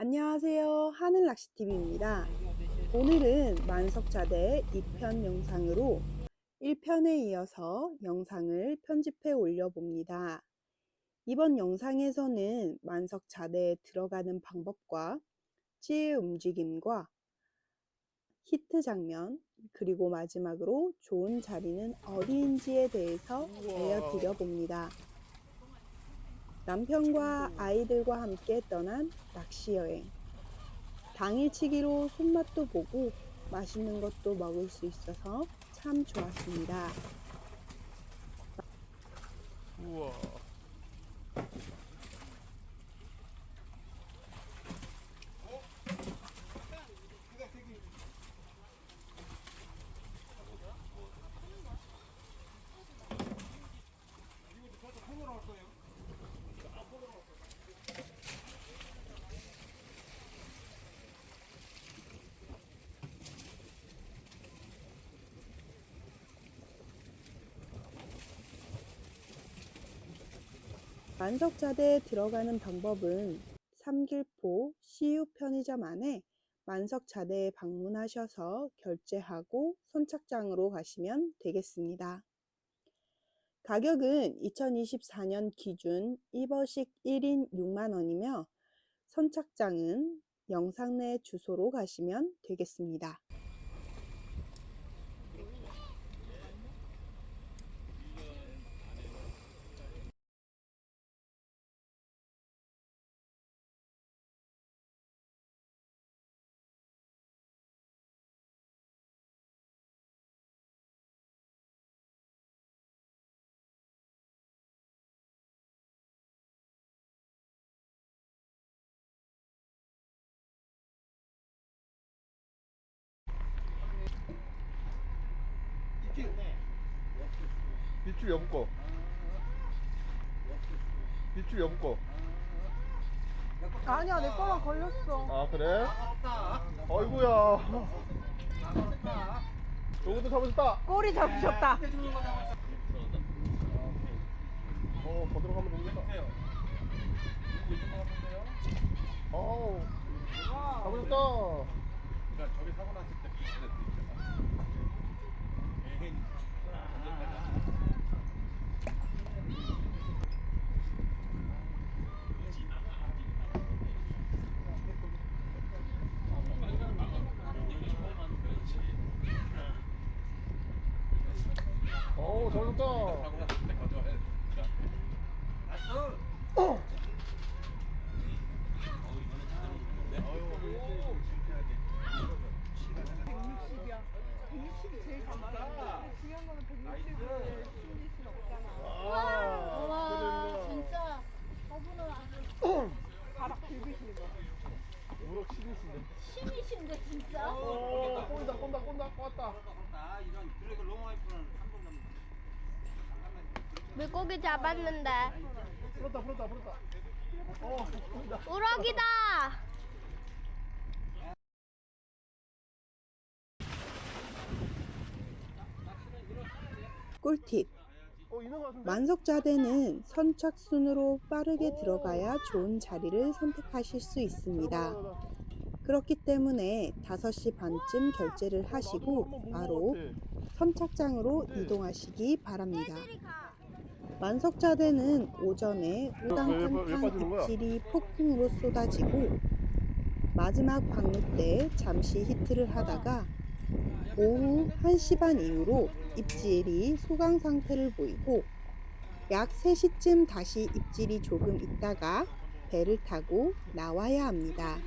안녕하세요. 하늘낚시TV입니다. 오늘은 만석자대 2편 영상으로 1편에 이어서 영상을 편집해 올려봅니다. 이번 영상에서는 만석자대에 들어가는 방법과 찌의 움직임과 히트 장면, 그리고 마지막으로 좋은 자리는 어디인지에 대해서 알려드려 봅니다. 남편과 아이들과 함께 떠난 낚시 여행. 당일치기로 손맛도 보고 맛있는 것도 먹을 수 있어서 참 좋았습니다. 우와. 만석자대에 들어가는 방법은 삼길포 CU 편의점 안에 만석자대에 방문하셔서 결제하고 선착장으로 가시면 되겠습니다. 가격은 2024년 기준 입어식 1인 6만원이며 선착장은 영상 내 주소로 가시면 되겠습니다. 빗줄 여부 거. 빗줄 여부 거. 아니야 내 거랑 걸렸어 아 그래? 어이구야. 요것도 잡으셨다. 꼬리 잡으셨다 어, 더 들어 가면 되겠다. 어우, 잡으셨다. 어우, 잡으셨다. 아, 진짜 저분은 아주 우럭 신이신데. 신이신데 진짜 어, 꼰다, 꼰다, 꼰다, 꼰다. 아 이런 드래그 롱와이프는 한번 넘는 물고기 잡았는데 풀었다, 풀었다, 풀었다. 어, 풀다. 우럭이다 꿀팁. 어? 만석자대는 선착순으로 빠르게 들어가야 좋은 자리를 선택하실 수 있습니다. 그렇기 때문에 5시 반쯤 결제를 하시고 바로 선착장으로 이동하시기 바랍니다. 만석자대는 오전에 우당탕탕? 입질이 폭풍으로 쏟아지고 마지막 방류 때 잠시 히트를 하다가 오후 1시 반 이후로 입질이 소강 상태를 보이고 약 3시쯤 다시 입질이 조금 있다가 배를 타고 나와야 합니다.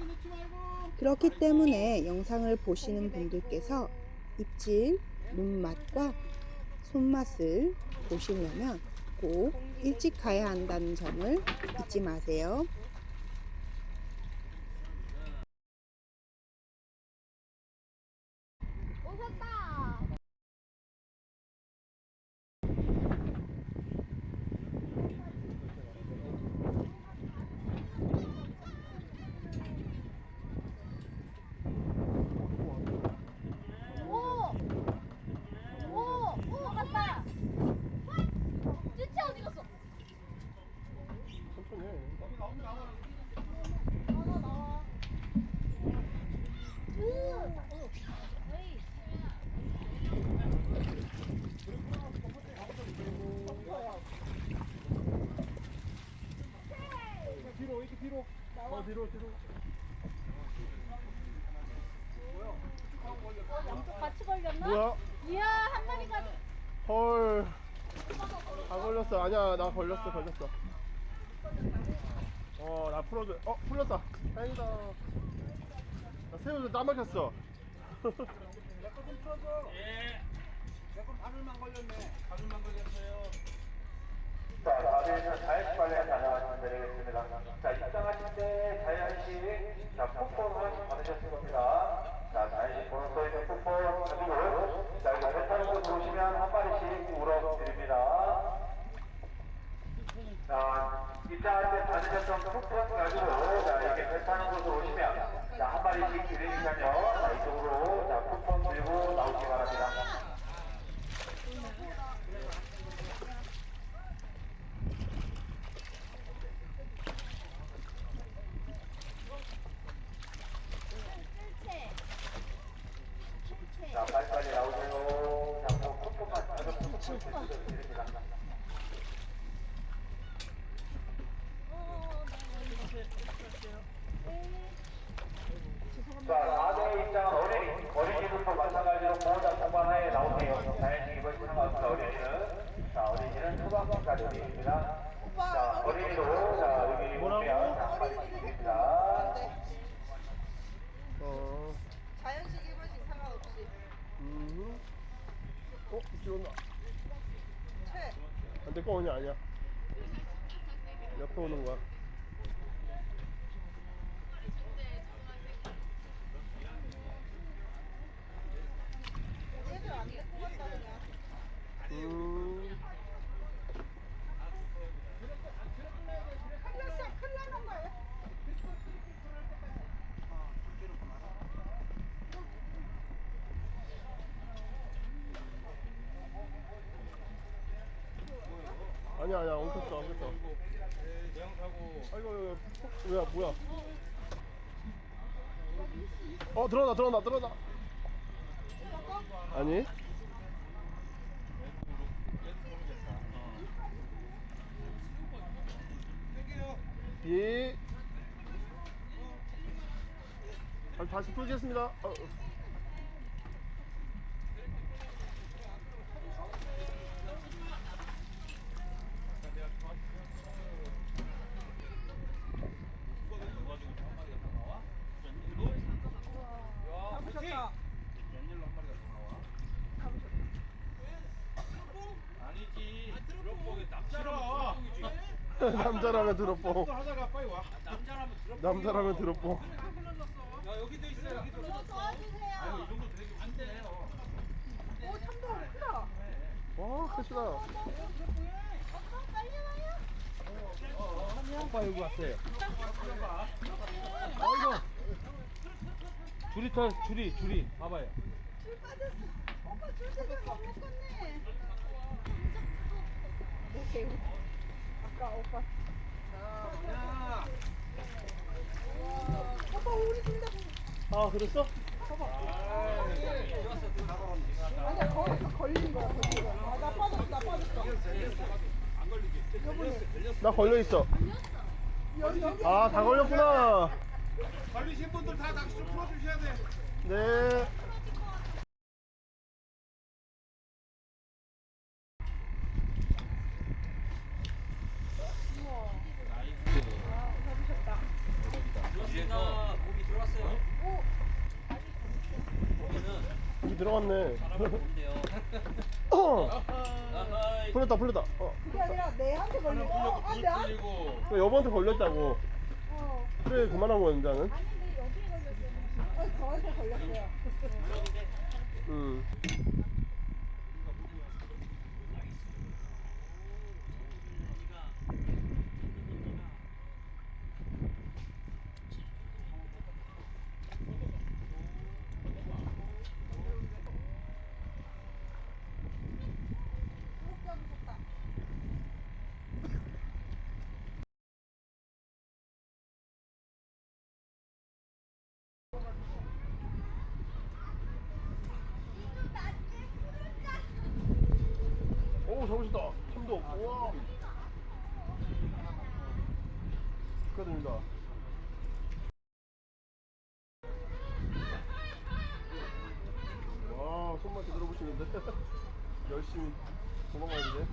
그렇기 때문에 영상을 보시는 분들께서 입질, 눈맛과 손맛을 보시려면 꼭 일찍 가야 한다는 점을 잊지 마세요. 오셨다 오! 오! 오! 갔다! 진짜 어디 갔어? 천천히 해. 나와 나와 뒤로. 더 뒤로 뒤로. 양쪽 같이 걸렸나? 뭐야? 이야 한 마리가 헐. 다 걸렸어. 아니야, 나 걸렸어, 걸렸어. 어, 나 풀어줘. 어, 풀렸다. 다행이다. 나 새우도 땀 막혔어. 내거좀 풀어줘. 예. 내거 바늘만 걸렸네. 바늘만 걸렸어요. 자, 다들 자연식 관련 다녀가시면 되겠습니다. 자, 입장하실 때 자연식, 자, 쿠폰을 받으셨을 겁니다. 자, 자연식 번호 써있는 쿠폰 가지고, 자, 여기 배 타는 곳 오시면 한 마리씩 울어 드립니다. 자, 입장할 때 받으셨던 쿠폰 가지고, 자, 이렇게 배 타는 곳으로 오시면, 자, 한 마리씩 드리니까요. 자, 이쪽으로, 자, 쿠폰 들고 나오시기 바랍니다. 자, 빨리빨리 나오세요. 자, 뭐 쿠폰만 받으면 쿠폰 드립니다. 자, 4대 입장은 어린이, 어린이부터 마찬가지로 보호자 통관하에 나오세요. 자연식 입을 상관없는 어린이는, 자, 어린이는 초등학교까지 어린이입니다. 자, 어린이도, 자, 여기 뭐라고? 오면 자, 한 마리씩 드립니다. 어, 자연식 입으식 상관없이 음. 어, 이쪽 온다. 최 안될거 오냐, 아니야. 옆에 오는 거야. 음. 큰일 났어 큰일 나는 거야 아니야, 아니야, 엉켰어, 엉켰어. 아이고, 뭐야, 뭐야. 어, 들어온다, 들어온다, 들어온다. 아니? 예. 아, 다시 풀겠습니다. 어. 잡으셨다 아니지. 드롭봉이 남자라면 남자라면 드롭봉. 하다가 빨리 와. 남자라면 드롭봉. 남자라면 드롭봉. 야 여기도 있어 여기도. 도와주세요 아유 이 정도 되게 안 돼요. 오 참돔 크다 와, 크시다. 오빠 여기 왔어요. 아이고. 줄이 터 줄이 줄이 봐봐요. 줄 빠졌어 오빠 줄 때문에 못 묶었네 내 새우 아까 오빠 야. 오빠 우리 둘다 아, 그랬어? 아니야 거기서 걸린 거야 아, 나 빠졌어 나 빠졌어 나 걸려 있어. 여기 여기 아, 다 걸렸구나. 걸리신 분들 다 낚시 좀 풀어주셔야 돼. 네. 들어왔습니다. 고기 들어왔어요. 여기 들어갔네. 어. 풀렸다, 풀렸다. 어, 그게 아니라 내한테 걸린 거 어, 아. 그 여보한테 걸렸다고. 어, 그래, 그만한 거야, 이제는. 어 저한테 걸렸어요 음. 오, 잡으셨다. 참도. 우와. 축하드립니다. 와, 손만 제대로 보시는데. 열심히 도망가는데.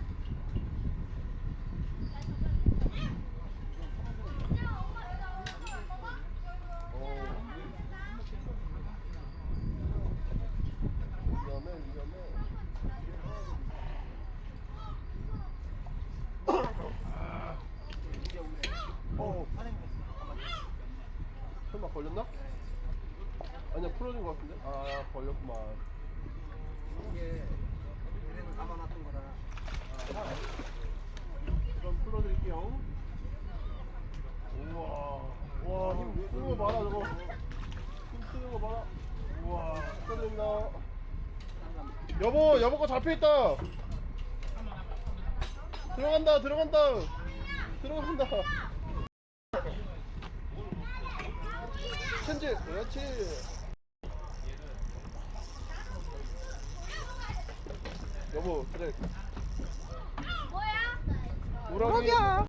어. 위험해, 위험해. 어. 설마 걸렸나? 아니야 풀어진 것 같은데? 아 걸렸구만. 이게 얘네는 감아놨던 거라. 그럼 풀어드릴게요. 우와. 와힘 쓰는 거 봐라 저거. 힘 쓰는 거 봐라. 우와 축하드립니다 여보 여보 거 잡혀있다. 들어간다 들어간다. 들어간다. 천재 그렇지 그래 뭐야? 우라기 여기야.